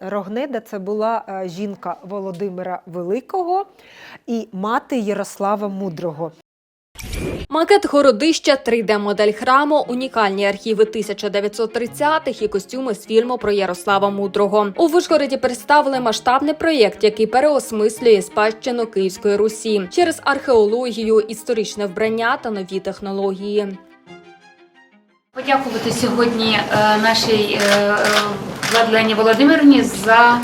Рогнеда це була е, жінка Володимира Великого і мати Ярослава Мудрого. Макет городища, 3D-модель храму, унікальні архіви 1930-х і костюми з фільму про Ярослава Мудрого. У Вишгороді представили масштабний проєкт, який переосмислює спадщину Київської Русі через археологію, історичне вбрання та нові технології. Подякувати сьогодні е, нашій е, Владлені Володимирівні за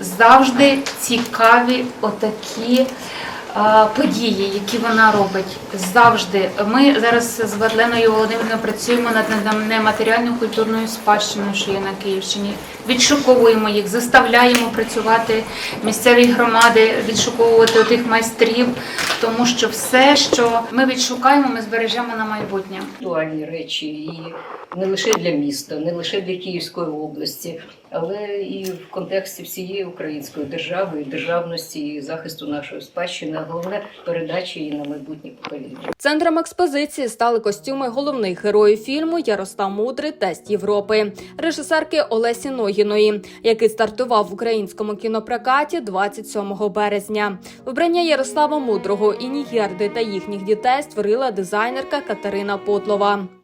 завжди цікаві отакі події, які вона робить. Завжди. Ми зараз з Владленою Володимирівною працюємо над нематеріальною культурною спадщиною, що є на Київщині. Відшуковуємо їх, заставляємо працювати місцеві громади, відшуковувати тих майстрів, тому що все, що ми відшукаємо, ми збережемо на майбутнє. актуальні речі, і не лише для міста, не лише для Київської області, але і в контексті всієї української держави, і державності і захисту нашої спадщини, а головне передачі її на майбутнє покоління. Центром експозиції стали костюми головних героїв фільму Ярослав Мудрий Тест Європи, режисерки Олесі Ногіної, який стартував в українському кінопрокаті 27 березня. Вбрання Ярослава Мудрого і Нігерди та їхніх дітей створила дизайнерка Катерина Потлова.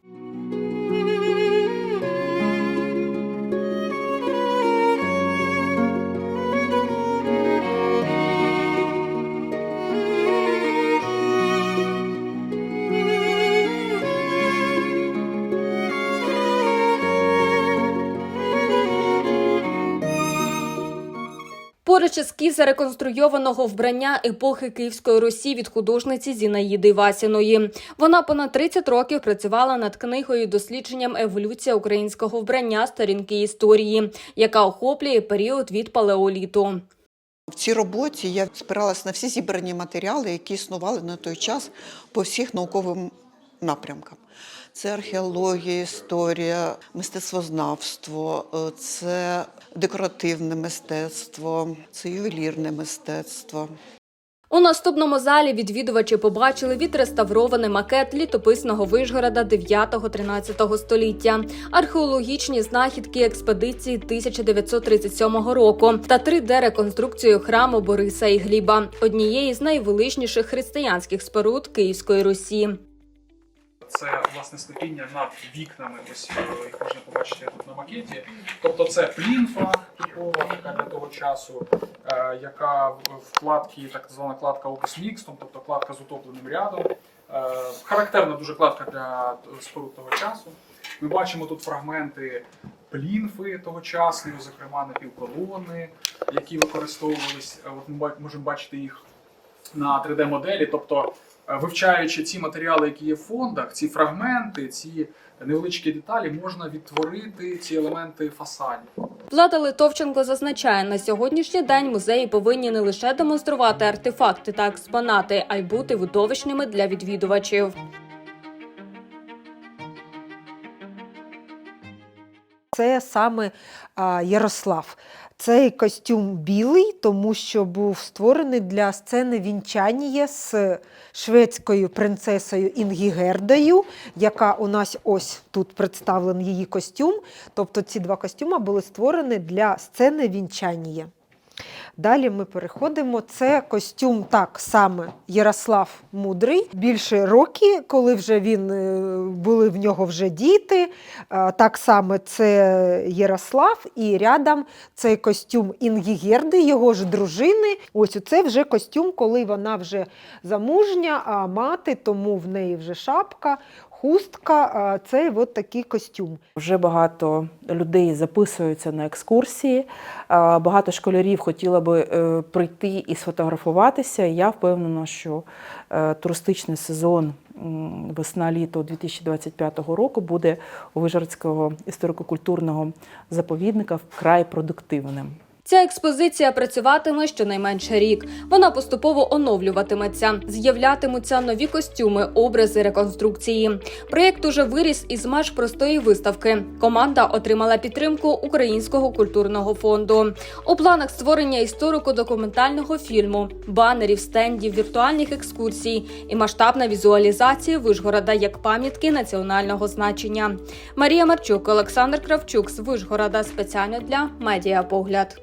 Поруч ескізи реконструйованого вбрання епохи Київської Русі від художниці Зінаїди Васіної. Вона понад 30 років працювала над книгою дослідженням еволюція українського вбрання сторінки історії, яка охоплює період від палеоліту. В цій роботі я спиралась на всі зібрані матеріали, які існували на той час по всіх науковим напрямкам. Це археологія, історія, мистецтвознавство, е, це декоративне мистецтво, це ювелірне мистецтво. У наступному залі відвідувачі побачили відреставрований макет літописного Вишгорода 9-13 століття, археологічні знахідки експедиції 1937 року та 3D-реконструкцію храму Бориса і Гліба, однієї з найвеличніших християнських споруд Київської Русі. Це власне склепіння над вікнами. Ось е, їх можна побачити тут на макеті. Тобто це плінфа типова така для того часу, е, яка в вкладці, так звана кладка Opus Mixtum, тобто кладка з утопленим рядом. Е, Характерна дуже кладка для споруд того часу. Ми бачимо тут фрагменти плінфи тогочасної, зокрема напівколони, які використовувались. От ми можемо бачити їх на 3D-моделі. Тобто, вивчаючи ці матеріали, які є в фондах, ці фрагменти, ці невеличкі деталі, можна відтворити ці елементи фасадів. Влада Литовченко зазначає, на сьогоднішній день музеї повинні не лише демонструвати артефакти та експонати, а й бути видовищними для відвідувачів. Це саме Ярослав. Цей костюм білий, тому що був створений для сцени вінчання з шведською принцесою Інгігердою, яка у нас ось тут представлений її костюм. Тобто ці два костюми були створені для сцени вінчання. Далі ми переходимо. Це костюм так саме Ярослав Мудрий. Більше роки, коли вже він е, були в нього вже діти. Так само це Ярослав, і рядом цей костюм Інгігерди, його ж дружини. Ось це вже костюм, коли вона вже замужня, а мати, тому в неї вже шапка, хустка. Це от такий костюм. Вже багато людей записуються на екскурсії. Багато школярів хотіло би е, прийти і сфотографуватися. Я впевнена, що е, туристичний сезон весна-літо 2025 року буде у Вижгородського історико-культурного заповідника вкрай продуктивним. Ця експозиція працюватиме щонайменше рік. Вона поступово оновлюватиметься, з'являтимуться нові костюми, образи, реконструкції. Проєкт уже виріс із меж простої виставки. Команда отримала підтримку Українського культурного фонду. У планах створення історико-документального фільму, банерів, стендів, віртуальних екскурсій і масштабна візуалізація Вишгорода як пам'ятки національного значення. Марія Марчук, Олександр Кравчук з Вишгорода спеціально для медіапогляд.